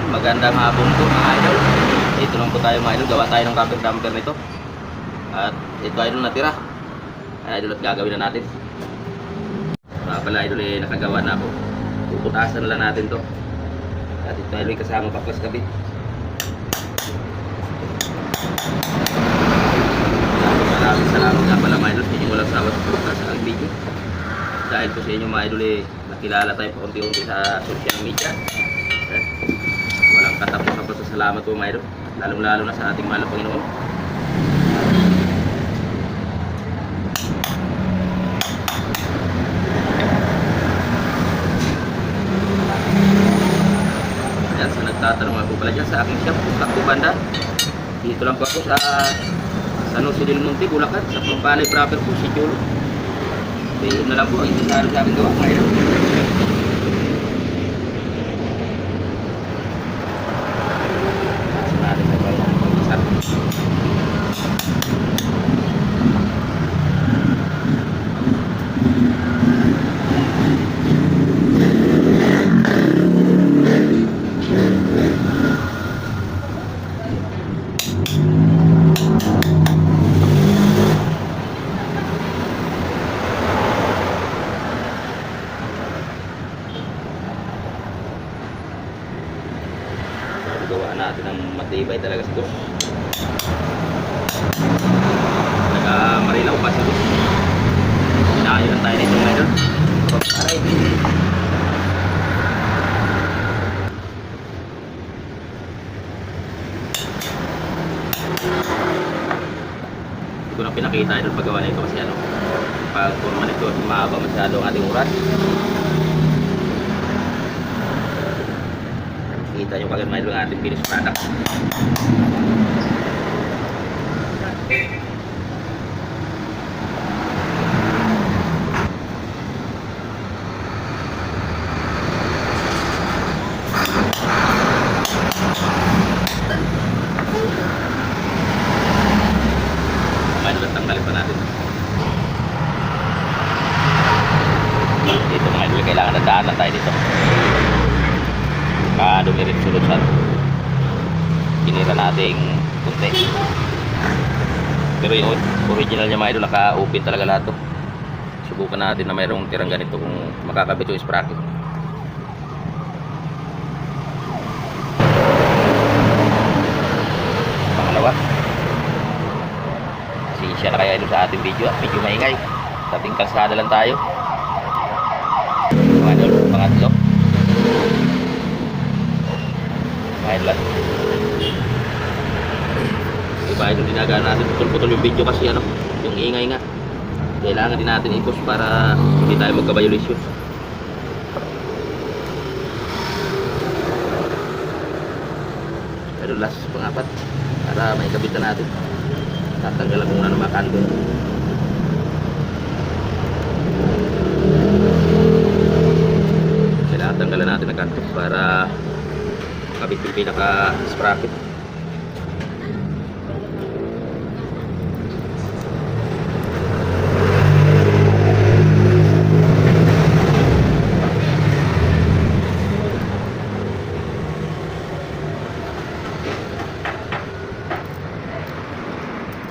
Ayan, magandang hapon po mga idol. Dito lang po tayo mga idol. Gawa tayo ng rubber damper nito. At ito idol natira. Ayan idol at gagawin na natin. Mga pala idol eh, nakagawa na ako. Puputasan na lang natin to. At ito idol kasama pa plus kabit. Maraming salamat nga pala mga idol sa inyong walang sawa sa aking video. Dahil po sa inyo mga idol eh, nakilala tayo pa unti-unti sa social media. Eh, walang katapusan po sa salamat po mga idol. Lalong-lalo na sa ating mahal na Panginoon. Yan, sa nagtatanong ako pala dyan sa aking shop, Takbo Banda. Dito lang po ako sa San Jose del Monte, Bulacan, sa Pampanay proper po, si Chulo. Kaya na lang po, ang isasalo sa akin gawa ngayon. Sa natin sa mga mag-isa. gawa natin ng matibay talaga sa boss. Naka marilaw pa sa boss. Sinayo lang tayo nito ngayon. Aray. Hindi ko na pinakita idol paggawa nito kasi ano pag forma nito mahaba masyado ang ating oras kita nyo kagad mga idol ang ating finished product. Tanggalin pa natin. Dito mga idol kailangan na daanan tayo dito kadumi rin sulod sa kinira nating kunti pero yung original niya mga idol naka-open talaga lahat to. Subukan natin na mayroong tirang ganito kung makakabit yung sprocket pangalawa. Siya na kaya idol sa ating video. Medyo maingay. Tabing kalsada lang tayo mga idol pangatlo Lang. Iba ito dinagaan natin putol-putol yung video kasi ano, yung ingay nga. Kailangan din natin i-post para hindi tayo magka-violation. Pero last pangapat para may kabitan natin. Tatanggalan ko muna ng mga kanto. Kailangan tanggalan natin ng kanto para kabit yung pinaka sprocket.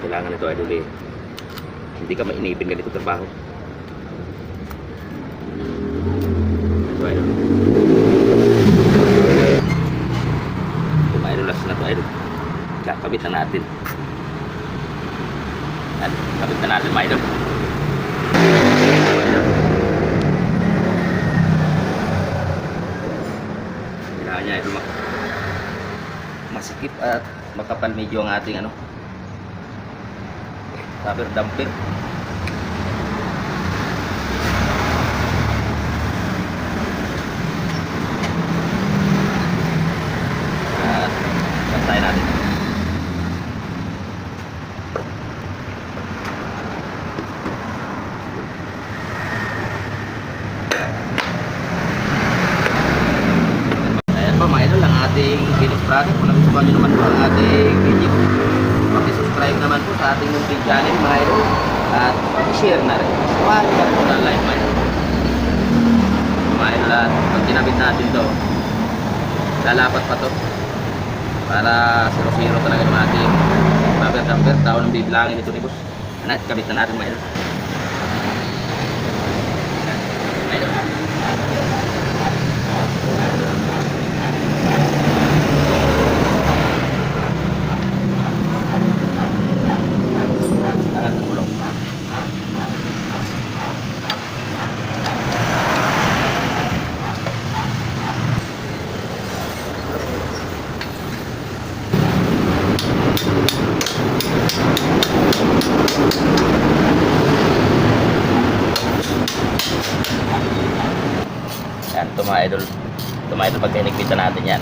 Kailangan ito idol eh. Hindi ka mainipin ganito trabaho. Ito idol Mayroon last na to idol. Kakabit na natin. At kabit na natin mga idol. Kailangan niya idol masikip at makapal medyo ang ating ano rubber damper at bantayan natin ayan po mga idol ang ating finished product kung nagustuhan nyo naman po ang ating video subscribe naman po sa ating YouTube channel mga idol at share na rin subscribe po na like mga idol mga idol at pag kinabit natin to lalapat pa to. Para zero-zero talaga yung ating rubber damper. Tao nang bibilangin ito ni boss. Kabit na natin mga. Idol. Angat ang gulong. Yan, ito mga idol. Ito mga idol, pag hinigpitan natin yan,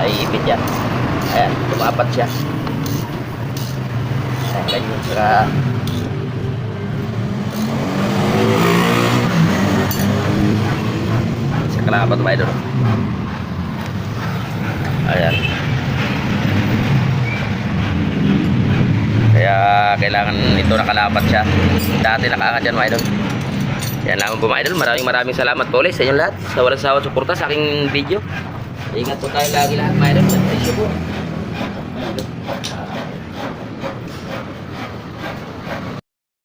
ay ipit yan. Ayan, tumapat siya. Ayan, ganyan. Saka, saka lang pa ito mga idol. Ayan. Kaya kailangan ito nakalapat siya. Dati nakaangat yan mga idol. Yan lamang po mga idol. Maraming maraming salamat po ulit sa inyong lahat. Sa walang sawang suporta sa aking video. Ingat po tayo lagi lahat mga idol. Sa presyo po.